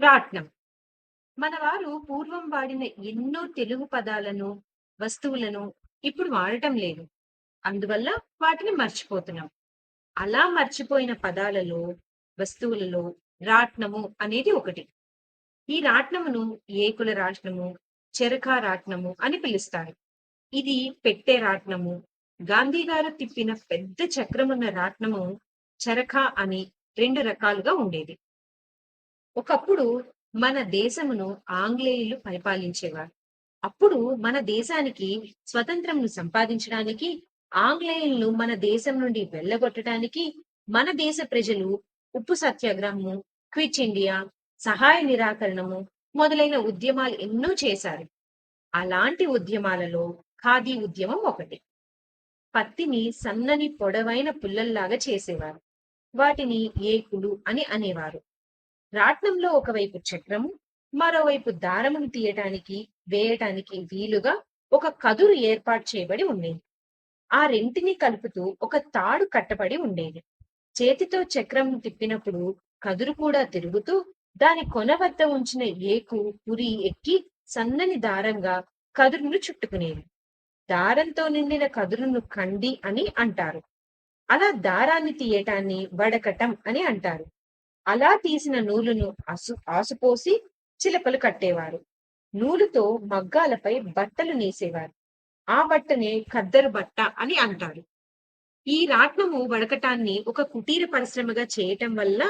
రాట్నం. మన వారు పూర్వం వాడిన ఎన్నో తెలుగు పదాలను, వస్తువులను ఇప్పుడు వాడటం లేదు. అందువల్ల వాటిని మర్చిపోతున్నాం. అలా మర్చిపోయిన పదాలలో, వస్తువులలో రాట్నము అనేది ఒకటి. ఈ రాట్నమును ఏకుల రాట్నము, చెరకా రాట్నము అని పిలుస్తారు. ఇది పెట్టే రాట్నము, గాంధీ గారు తిప్పిన పెద్ద చక్రమున్న రాట్నము చరఖా అని రెండు రకాలుగా ఉండేది. ఒకప్పుడు మన దేశమును ఆంగ్లేయులు పరిపాలించేవారు. అప్పుడు మన దేశానికి స్వతంత్రంను సంపాదించడానికి ఆంగ్లేయులను మన దేశం నుండి వెళ్ళగొట్టడానికి మన దేశ ప్రజలు ఉప్పు సత్యాగ్రహము, క్విట్ ఇండియా, సహాయ నిరాకరణము మొదలైన ఉద్యమాలు ఎన్నో చేశారు. అలాంటి ఉద్యమాలలో ఖాదీ ఉద్యమం ఒకటి. పత్తిని సన్నని పొడవైన పుల్లల్లాగా చేసేవారు. వాటిని ఏకులు అని అనేవారు. రాట్నంలో ఒకవైపు చక్రము, మరోవైపు దారమును తీయటానికి, వేయటానికి వీలుగా ఒక కదురు ఏర్పాటు చేయబడి ఉండేది. ఆ రెంటిని కలుపుతూ ఒక తాడు కట్టబడి ఉండేది. చేతితో చక్రం తిప్పినప్పుడు కదురు కూడా తిరుగుతూ దాని కొన వద్ద ఉంచిన ఏకు పురి ఎక్కి సన్నని దారంగా కదురును చుట్టుకునేది. దారంతో నిండిన కదురును కండి అని అంటారు. అలా దారాన్ని తీయటాన్ని వడకటం అని అంటారు. అలా తీసిన నూలును అసు ఆసుపోసి చిలకలు కట్టేవారు. నూలుతో మగ్గాలపై బట్టలు నేసేవారు. ఆ బట్టనే ఖద్దరు బట్ట అని అంటారు. ఈ రాట్నము వడకటాన్ని ఒక కుటీర పరిశ్రమగా చేయటం వల్ల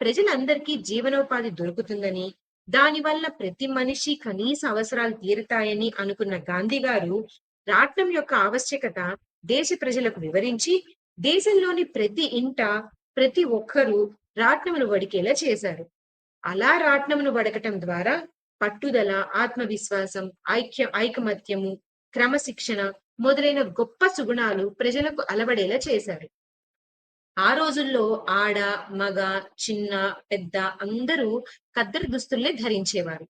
ప్రజలందరికీ జీవనోపాధి దొరుకుతుందని, దానివల్ల ప్రతి మనిషి కనీస అవసరాలు తీరుతాయని అనుకున్న గాంధీ గారు రాట్నం యొక్క ఆవశ్యకత దేశ ప్రజలకు వివరించి దేశంలోని ప్రతి ఇంట ప్రతి ఒక్కరూ రాట్నమును వడికేలా చేశారు. అలా రాట్నమును వడకటం ద్వారా పట్టుదల, ఆత్మవిశ్వాసం, ఐక్య ఐకమత్యము, క్రమశిక్షణ మొదలైన గొప్ప సుగుణాలు ప్రజలకు అలవడేలా చేశారు. ఆ రోజుల్లో ఆడ, మగ, చిన్న, పెద్ద అందరూ కద్దరు దుస్తుల్నే ధరించేవారు.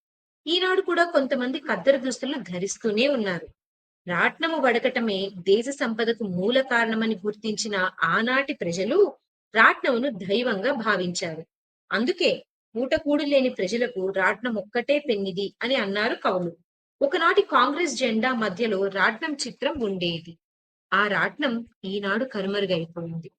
ఈనాడు కూడా కొంతమంది కద్దరు దుస్తులను ధరిస్తూనే ఉన్నారు. రాట్నము వడకటమే దేశ సంపదకు మూల కారణమని గుర్తించిన ఆనాటి ప్రజలు రాట్నమును దైవంగా భావించారు. అందుకే పూటకూడు లేని ప్రజలకు రాట్నం ఒక్కటే పెన్నిది అని అన్నారు కవులు. ఒకనాటి కాంగ్రెస్ జెండా మధ్యలో రాట్నం చిత్రం ఉండేది. ఆ రాట్నం ఈనాడు కనుమరుగైపోయింది.